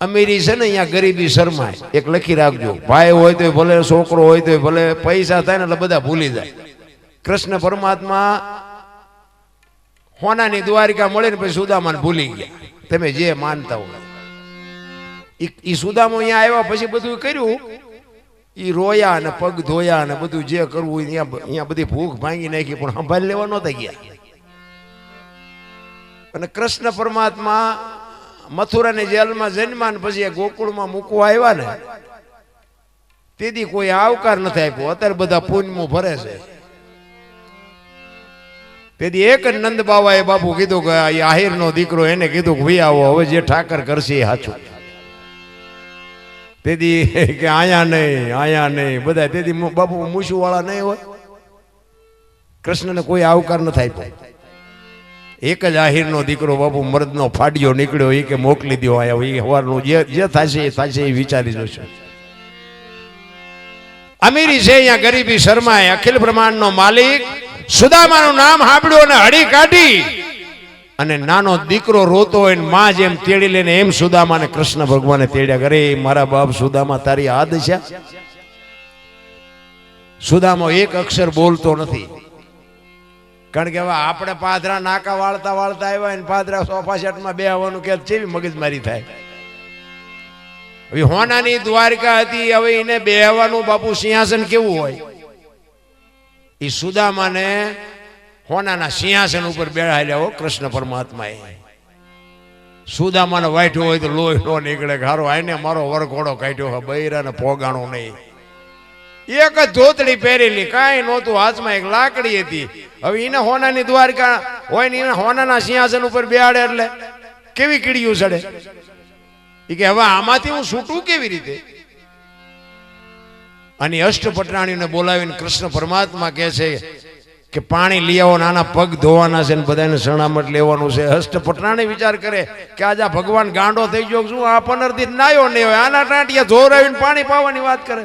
અમીરી છે ને અહીંયા ગરીબી શરમાય. એક લખી રાખજો. ભાઈ હોય તો ભલે, છોકરો હોય તો ભલે, પૈસા થાય ને એટલે બધા ભૂલી જાય. કૃષ્ણ પરમાત્મા હોનાની દ્વારિકા મળે ને પછી સુદામાને ભૂલી ગયા. તમે જે માનતા હોય. એ સુદામો અહીંયા આવ્યા પછી બધું કર્યું. એ રોયા અને પગ ધોયા અને બધું જે કરવું હોય અહીંયા અહીંયા બધી ભૂખ ભાંગી નાખી, પણ સંભાળી લેવા નહોતા ગયા. અને કૃષ્ણ પરમાત્મા મથુરાની જેલમાં જન્મા ને પછી ગોકુળમાં મૂકવા આવ્યા ને, તેથી કોઈ આવકાર નથી આપ્યો. અત્યારે બધા પુણ્યમાં ભરે છે. તેથી એક જ નંદ બાવાએ બાપુ કીધું કે આહિરનો દીકરો એને કીધું કે ભાઈ આવો, હવે જે ઠાકર કરશે એ સાચું તેથી કે આયા નહીં આયા નહીં બધા તેથી બાપુ મૂછું વાળા નહીં હોય. કૃષ્ણને કોઈ આવકાર નથી આપ્યો. એક જ આહિરનો દીકરો બાપુ મર્દનો ફાડ્યો નીકળ્યો એ કે મોકલી દો આયા એ હવારનું જે જે થશે એ થશે એ વિચારી જોશે. અમીરી છે અહીંયા ગરીબી શર્માએ અખિલ બ્રહ્માંડનો માલિક, સુદામાનું નામ સાંભળ્યું અને હળી કાઢી. અને નાનો દીકરો રોતો હોયમાં જેમ તેડી લઈને એમ સુદામાને કૃષ્ણ ભગવાને તેડ્યા કરે મારા બાપ સુદામા, તારી હાથ છે? સુદામો એક અક્ષર બોલતો નથી. કારણ કે હવે આપણે પાદરા નાકા વાળતા વાળતા આવ્યા ને પાદરા સોફા સેટમાં બે આવવાનું કે ચેવી મગજમારી થાય. હવે હોનાની દ્વારકા હતી, હવે એને બેહવાનું બાપુ સિંહાસન કેવું હોય? એ સુદામાને હોનાના સિંહાસન ઉપર બેહાડ્યા હો કૃષ્ણ પરમાત્માએ. સુદામાને વાઢ્યો હોય તો લોહી નો નીકળે. કે હારો આઈને મારો વરઘોડો કાઢ્યો હોય, બૈરાને પોગાણો નહીં. એક જ ધોતડી પહેરેલી, કાંઈ નહોતું, હાથમાં એક લાકડી હતી. હવે એને હોનાની દ્વારકા, હોય ને એને હોનાના સિંહાસન ઉપર બેહાડે એટલે કેવી કીડીયું ચડે? એ કે હવે આમાંથી હું છૂટું કેવી રીતે? અને અષ્ટપટરાણીને બોલાવીને કૃષ્ણ પરમાત્મા કહે છે કે પાણી લઈ આવો નાના પગ ધોવાના છે ને બધાને શરણામત લેવાનું છે. અષ્ટપટરાણી વિચાર કરે કે આજે ભગવાન ગાંડો થઈ ગયો શું? આ દિન નાયો નહીં હોય આના ટાંટિયા ધોરાવીને પાણી પાવાની વાત કરે.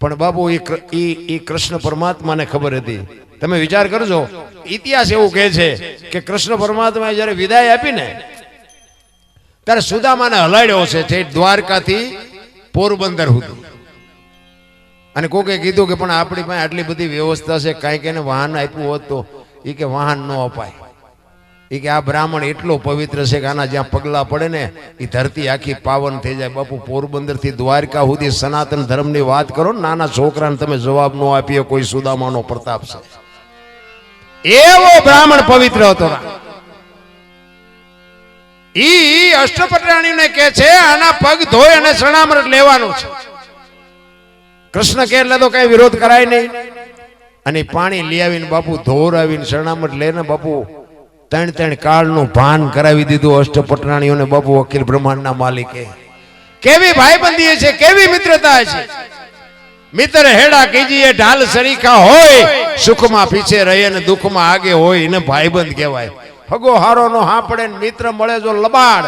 પણ બાબુ એ ઈ કૃષ્ણ પરમાત્માને ખબર હતી. તમે વિચાર કરજો, ઇતિહાસ એવું કહે છે કે કૃષ્ણ પરમાત્માએ જ્યારે વિદાય આપી ને ત્યારે સુદામાને હલાડ્યો છે જે દ્વારકાથી પોરબંદર સુધી અને કોકે કીધું કે પણ આપણી પાસે આટલી બધી વ્યવસ્થા છે કાંઈક એને વાહન આપ્યું હોત તો એ કે વાહન ન અપાય. એ કે આ બ્રાહ્મણ એટલો પવિત્ર છે કે આના જ્યાં પગલા પડે ને એ ધરતી આખી પાવન થઈ જાય. બાપુ પોરબંદરથી દ્વારકા સુધી સનાતન ધર્મની વાત કરો ને, નાના છોકરાને તમે જવાબ ન આપીએ, કોઈ સુદામાનો પ્રતાપ છે. એવો બ્રાહ્મણ પવિત્ર હતો. ઈ અષ્ટપટાણીને કે છે, આના પગ ધોઈ અને શરણામૃત લેવાનું છે. કૃષ્ણ કે એટલે તો કઈ વિરોધ કરાય નહીં. અને પાણી લઈ આવીને બાપુ ધોર આવીને શરણામત લઈને બાપુ ત્રણ ત્રણ કાળનું ભાન કરાવી દીધું અષ્ટપટરાણીઓને બાપુ વકીલ બ્રહ્માંડના માલિકે. કેવી ભાઈબંધી છે, કેવી મિત્રતા છે? મિત્ર હેડા કીજીએ, ઢાલ સરીખા હોય, સુખમાં પીછે રહે ને દુઃખમાં આગે હોય એને ભાઈબંધ કહેવાય. ફગો હારો નો હાંપડે ને મિત્ર મળે જો લબાડ.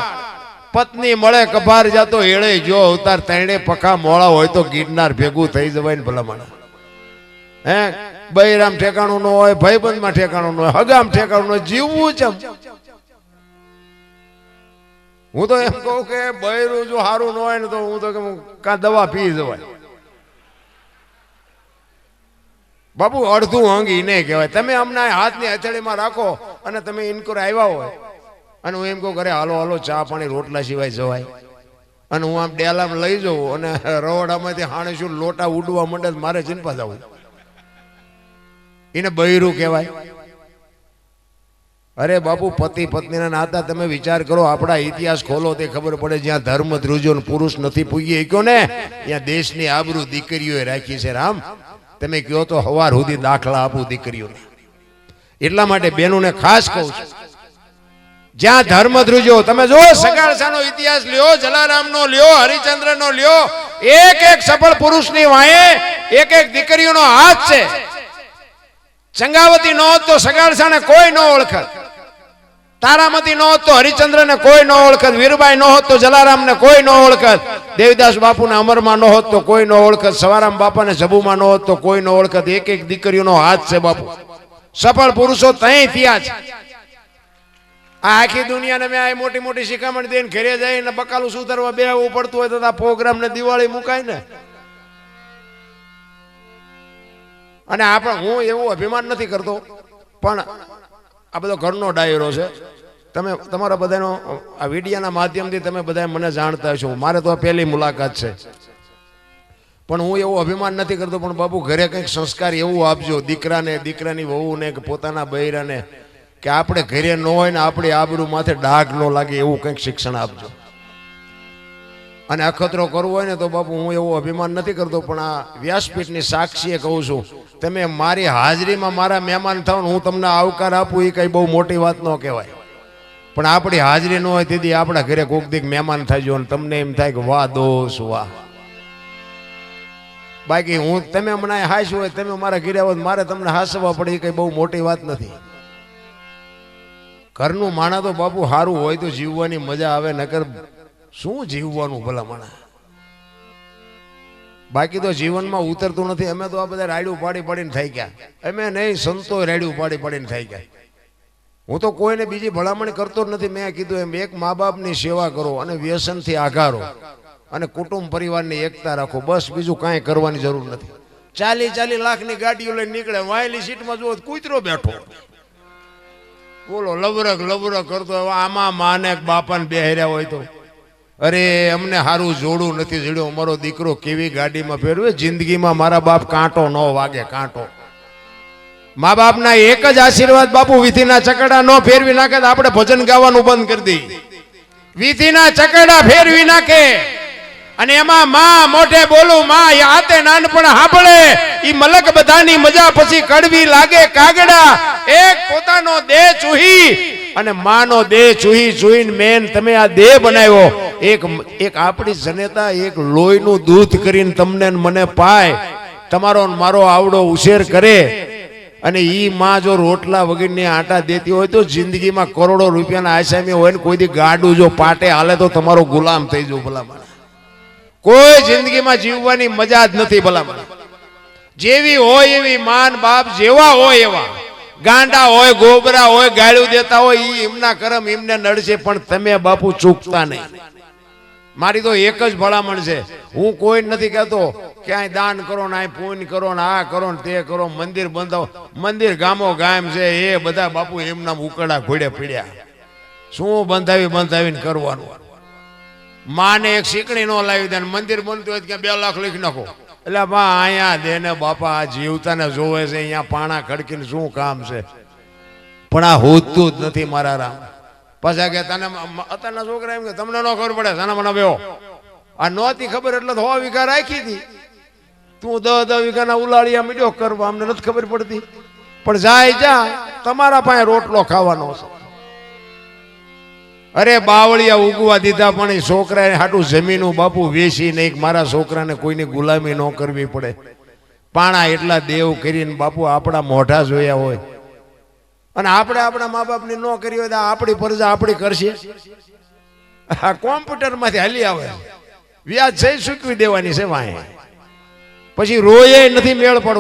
પત્ની મળે કભાર જાતો એળે જો અવતાર તેણે પખા મોળા હોય તો ગિરનાર ભેગું થઈ જવાય ને ભલામણ. હે? બૈરામ ઠેકાણું ન હોય, ભાઈબંધમાં ઠેકાણું ન હોય, હગામ ઠેકાણું જીવવું છે. હું તો એમ કહું કે બૈરું જો સારું ન હોય ને તો હું તો કે કા દવા પી જવાય બાપુ, અડધું અંગ નહીં કહેવાય. તમે અમને હાથની હથેળીમાં રાખો અને તમે ઇનકોર આવ્યા હોય. અને હું એમ કહું ઘરે હાલો હાલો, ચા પાણી રોટલા સિવાય જવાય. અને હું આમ ડેલામાં લઈ જાઉં અને રવડામાંથી હાણે શું લોટા ઉડવા માંડે મારે ચિંતા જવું. એને બૈરું કહેવાય. અરે બાપુ, પતિ, પત્નીના નાતા તમે વિચાર કરો, આપણા ઇતિહાસ ખોલો, તે ખબર પડે જ્યાં ધર્મ ધ્રુજો પુરુષ નથી પૂગી શક્યો ને ત્યાં દેશની આબરૂ દીકરીઓએ રાખી છે, રામ. તમે કહો તો હવાર સુધી દાખલા આપું દીકરીઓને. એટલા માટે બેનોને ખાસ કહું છું. જ્યાં ધર્મ ધ્રુજો, તમે જો સગાળસાનો ઇતિહાસ લ્યો, જલારામનો લ્યો, હરિચંદ્રનો લ્યો, એક એક સફળ પુરુષની વાંહે એક એક દીકરીઓનો હાથ છે. ચંગાવતી ન હોત તો સગાળસાને કોઈ ન ઓળખત. તારામતી ન હોત તો હરિચંદ્રને કોઈ ન ઓળખત. વીરબાઈ ન હોત તો જલારામને કોઈ ન ઓળખત. દેવદાસ બાપુને અમરમાં ન હોત કોઈ ન ઓળખત. સવારામ બાપાને જબુમાં ન હોત કોઈ ન ઓળખત. એક એક દીકરીઓનો હાથ છે બાપુ. સફળ પુરુષો તઈ થયા છે. આ આખી દુનિયાને મેં આ મોટી મોટી શિખામણ દઈને ઘરે જઈને બકાલું સુધારવા બેહવું પડતું હોય તો આ પ્રોગ્રામ ને દિવાળી મુકાય ને. અને આપણે હું એવું અભિમાન નથી કરતો, પણ આ બધો ઘરનો ડાયરો છે. તમે, તમારા બધાનો, આ વિડીયાના માધ્યમથી તમે બધા મને જાણતા છો મારે તો આ પહેલી મુલાકાત છે. પણ હું એવું અભિમાન નથી કરતો, પણ બાપુ ઘરે કંઈક સંસ્કાર એવું આપજો, દીકરાને, દીકરાની વહુને, કે પોતાના બૈરાને, કે આપણે ઘરે ન હોય ને આપણી આબરૂ માથે ડાઘ ન લાગે એવું કંઈક શિક્ષણ આપજો. અને અખતરો કરવો હોય ને તો બાપુ હું એવું અભિમાન નથી કરતો, પણ આ વ્યાસપીઠની સાક્ષીએ કહું છું તમે મારી હાજરીમાં મારા મહેમાન થાવ હું તમને આવકાર આપું એ કંઈ બહુ મોટી વાત ન કહેવાય. પણ આપણી હાજરી ન હોય તેથી આપણા ઘરે કોક દીક મહેમાન થાય અને તમને એમ થાય કે વાહ દોષ વાહ. બાકી હું, તમે મને હાશ હોય, તમે મારા ઘરે આવો મારે તમને હાસવા પડે એ કંઈ બહુ મોટી વાત નથી. ઘરનું માણા તો બાપુ સારું હોય તો જીવવાની મજા આવે, નકર શું જીવવાનું ભલા માણા? બાકી તો જીવનમાં ઉતરતું નથી. અમે તો આ બધા રાયડું પાડી પાડીને થઈ ગયા. અમે નહીં, સંતો રાયડું પાડી પાડીને થઈ ગયા. હું તો કોઈને બીજી ભલામણ કરતો જ નથી. મેં કીધું એમ, એક મા બાપની સેવા કરો અને વ્યસનથી આઘારો. અને કુટુંબ પરિવારની એકતા રાખો. બસ બીજું કાંઈ કરવાની જરૂર નથી. ચાલી ચાલી લાખની ગાડીઓ લઈને નીકળે. વાયેલી સીટમાં જુઓ કૂતરો બેઠો. બોલો લવરક લવરક કરતો આમાં માને બાપાને બેહર્યા હોય તો. અરે, અમને સારું જોડું નથી જોડ્યું. મારો દીકરો કેવી ગાડીમાં ફેરવે? જિંદગીમાં મારા બાપ કાંટો ન વાગે, કાંટો. મા બાપના એક જ આશીર્વાદ બાપુ, વિધિના ચકડા ન ફેરવી નાખે તો આપણે ભજન ગાવાનું બંધ કરી દઈ વિધિના ચકડા ફેરવી નાખે. અને એમાં માં મોઢે બોલું, માં હાથે નાનપણ સાંભળે ઈ મલક બધાની મજા પછી કડવી લાગે કાગડા. એક પોતાનો દેહ ચૂહી અને માનો દેહ ચૂહી ચૂહીને મેન તમે આ દેહ બનાવ્યો. એક એક આપણી જનેતા એક લોહીનું દૂધ કરીને તમને મને પાય, તમારો મારો આવડો ઉછેર કરે. અને ઈ માં જો રોટલા વગરની આટા દેતી હોય તો જિંદગીમાં કરોડો રૂપિયાના આસામી હોય ને કોઈ દી ગાડું જો પાટે હાલે તો તમારો ગુલામ થઈ જવું ભલામણ. કોઈ જિંદગીમાં જીવવાની મજા જ નથી ભલા જેવી હોય એવી માન બાપ જેવા હોય એવા. ગાંડા હોય, ગોબરા હોય, ગાળ્યું દેતા હોય એ એમના કરમ એમને નડશે, પણ તમે બાપુ ચૂકતા નહીં. મારી તો એક જ ભલામણ છે. હું કોઈ નથી કહેતો ક્યાંય દાન કરો ને અહીં પૂન કરો ને આ કરો ને તે કરો, મંદિર બંધાવો. મંદિર ગામો ગામ છે, એ બધા બાપુ એમના ઉકળા ઘોડે પીડ્યા. શું બંધાવી બંધાવીને કરવાનું? માને એક શીકણી નો લાવી દે મંદિર બનતું હોય ક્યાં બે લાખ લખી નાખો. એટલે બા, અહીંયા દે ને બાપા, આ જીવતાને જોવે છે, અહીંયા પાણા ખડકીને શું કામ છે? પણ આ હોતું જ નથી મારા રામ. પાછા કે તને અત્યારના છોકરા એમ કે, તમને ન ખબર પડે તને મને બેહો. આ નહોતી ખબર એટલે હો વિકાર રાખી હતી. તું દહ દહ વીઘાના ઉલાળિયા મીડ્યો કરવા, અમને નથી ખબર પડતી. પણ જાય જા, તમારા પાસે રોટલો ખાવાનો છે. અરે બાવળિયા ઉગવા દીધા, પણ એ છોકરાએ હાટું જમીનું બાપુ વેચી નહીં મારા છોકરાને કોઈની ગુલામી ન કરવી પડે. પાણા એટલા દેવ કરીને બાપુ આપણા મોઢા જોયા હોય. અને આપણે આપણા મા બાપની ન કરી હોય તો આપણી ફરજ આપણી કરશે. આ કોમ્પ્યુટરમાંથી હાલી આવે. વ્યાજ જઈ ચૂકવી દેવાની છે વાંહે પછી રોયે નથી મેળ પડવો